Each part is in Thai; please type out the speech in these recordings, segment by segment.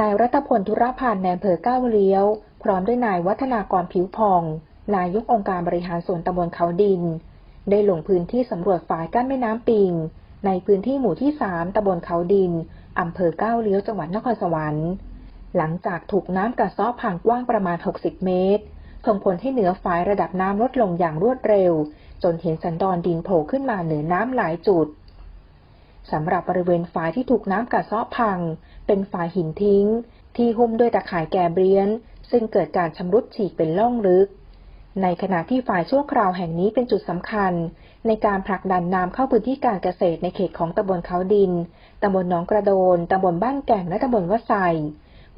นายรัตพลธุรพันธ์ในอำเภอก้าวเลี้ยว พร้อมด้วยนายวัฒนากรผิวพอง นายกองค์การบริหารส่วนตำบลเขาดิน ได้ลงพื้นที่สำรวจฝายกั้นแม่น้ำปิง ในพื้นที่หมู่ที่ 3ตำบลเขาดินอำเภอก้าวเลี้ยวจังหวัดนครสวรรค์ หลังจากถูกน้ำกัดเซาะผ่านกว้างประมาณ 60 เมตรส่งผลให้เหนือฝายระดับน้ำลดลงอย่างรวดเร็ว จนเห็นสันดอนดินโผล่ขึ้นมาเหนือน้ำหลายจุด สำหรับบริเวณฝายที่ถูกน้ำกัดเซาะพัง เป็นฝายหินทิ้ง ที่หุ้มด้วยตะข่ายแกเบรียน ซึ่งเกิดการชำรุดฉีกเป็นล่องลึก ในขณะที่ฝ่ายชั่วคราวแห่งนี้เป็นจุดสำคัญ ในการผลักดันน้ำเข้าพื้นที่การเกษตรในเขตของตำบลเขาดินตำบลหนองกระโดนตำบลบ้านแก่งและตำบลวะไซ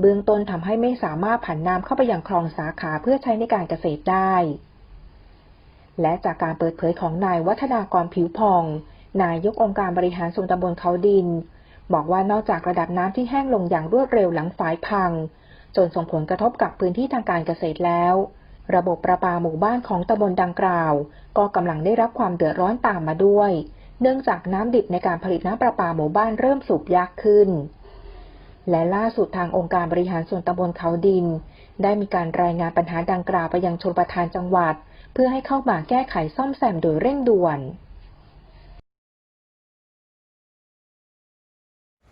เบื้องต้นทำให้ไม่สามารถผันน้ำเข้าไปยังคลองสาขาเพื่อใช้ในการเกษตรได้ และจากการเปิดเผยของนายวัฒนากรผิวพอง นายกองค์การบริหารส่วนตำบลเขาดิน บอกว่านอกจากระดับน้ำที่แห้งลงอย่างรวดเร็วหลังฝายพัง จนส่งผลกระทบกับพื้นที่ทางการเกษตรแล้ว ระบบประปาหมู่บ้านของตำบลดังกล่าว ก็กำลังได้รับความเดือดร้อนตามมาด้วย เนื่องจากน้ำดิบในการผลิตน้ำประปาหมู่บ้านเริ่มสูบยากขึ้น และล่าสุดทางองค์การบริหารส่วนตำบลเขาดิน ได้มีการรายงานปัญหาดังกล่าวไปยังชลประทานจังหวัด เพื่อให้เข้ามาแก้ไขซ่อมแซมโดยเร่งด่วน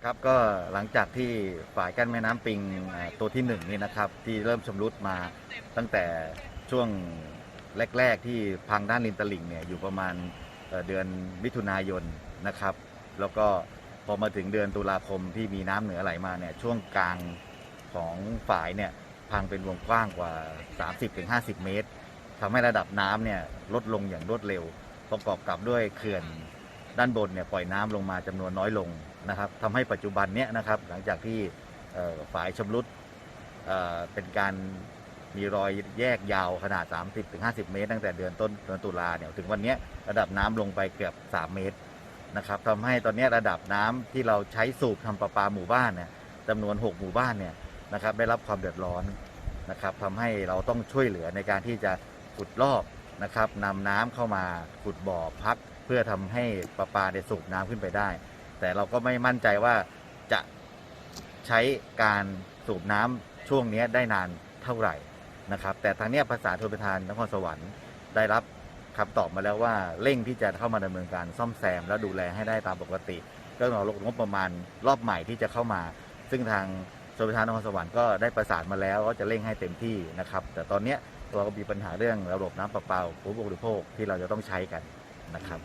ครับก็หลังจากที่ฝ่ายกั้นแม่น้ำปิงอ่าตัวที่หนึ่งนี่นะครับที่เริ่มชำรุดมาตั้งแต่ช่วงแรก ๆ ที่พังด้านริมตลิ่งเนี่ยอยู่ประมาณเอ่อเดือนมิถุนายนนะครับ แล้วก็พอมาถึงเดือนตุลาคมที่มีน้ำเหนือไหลมาเนี่ยช่วงกลางของฝ่ายเนี่ยพังเป็นวงกว้างกว่า 30-50 เมตรทำให้ระดับน้ำเนี่ยลดลงอย่างรวดเร็ว ประกอบกับด้วยเขื่อน ด้านบนเนี่ยปล่อยน้ำลงมาจำนวนน้อยลงนะครับทำให้ปัจจุบันเนี้ยนะครับหลังจากที่ฝายชำรุดเเป็นการมีรอยแยกยาวขนาด 30-50 เมตร ตั้งแต่เดือนต้นเดือนตุลาเนี่ยถึงวันนี้ระดับน้ำลงไปเกือบ 3 เมตรนะครับทำให้ตอนนี้ระดับน้ำที่เราใช้สูบทำประปาหมู่บ้านเนี่ยจำนวน 6 หมู่บ้านเนี่ยนะครับได้รับความเดือดร้อนนะครับทำให้เราต้องช่วยเหลือในการที่จะขุดลอกนะครับนำน้ำเข้ามาขุดบ่อพัก เพื่อทำให้ประปาได้สูบน้ำขึ้นไปได้ แต่เราก็ไม่มั่นใจว่าจะใช้การสูบน้ำช่วงนี้ได้นานเท่าไหร่นะครับ แต่ทางเนี้ยภาษาชลประทานนครสวรรค์ได้รับคำตอบมาแล้วว่าเร่งที่จะเข้ามาดำเนินการซ่อมแซม และดูแลให้ได้ตามปกติก็รอลดงบประมาณรอบใหม่ที่จะเข้ามา ซึ่งทางชลประทานนครสวรรค์ก็ได้ประสานมาแล้วว่าจะเร่งให้เต็มที่นะครับ แต่ตอนเนี้ยเราก็มีปัญหาเรื่องระบบน้ำประปาผู้บริโภคที่เราจะต้องใช้กัน นะครับ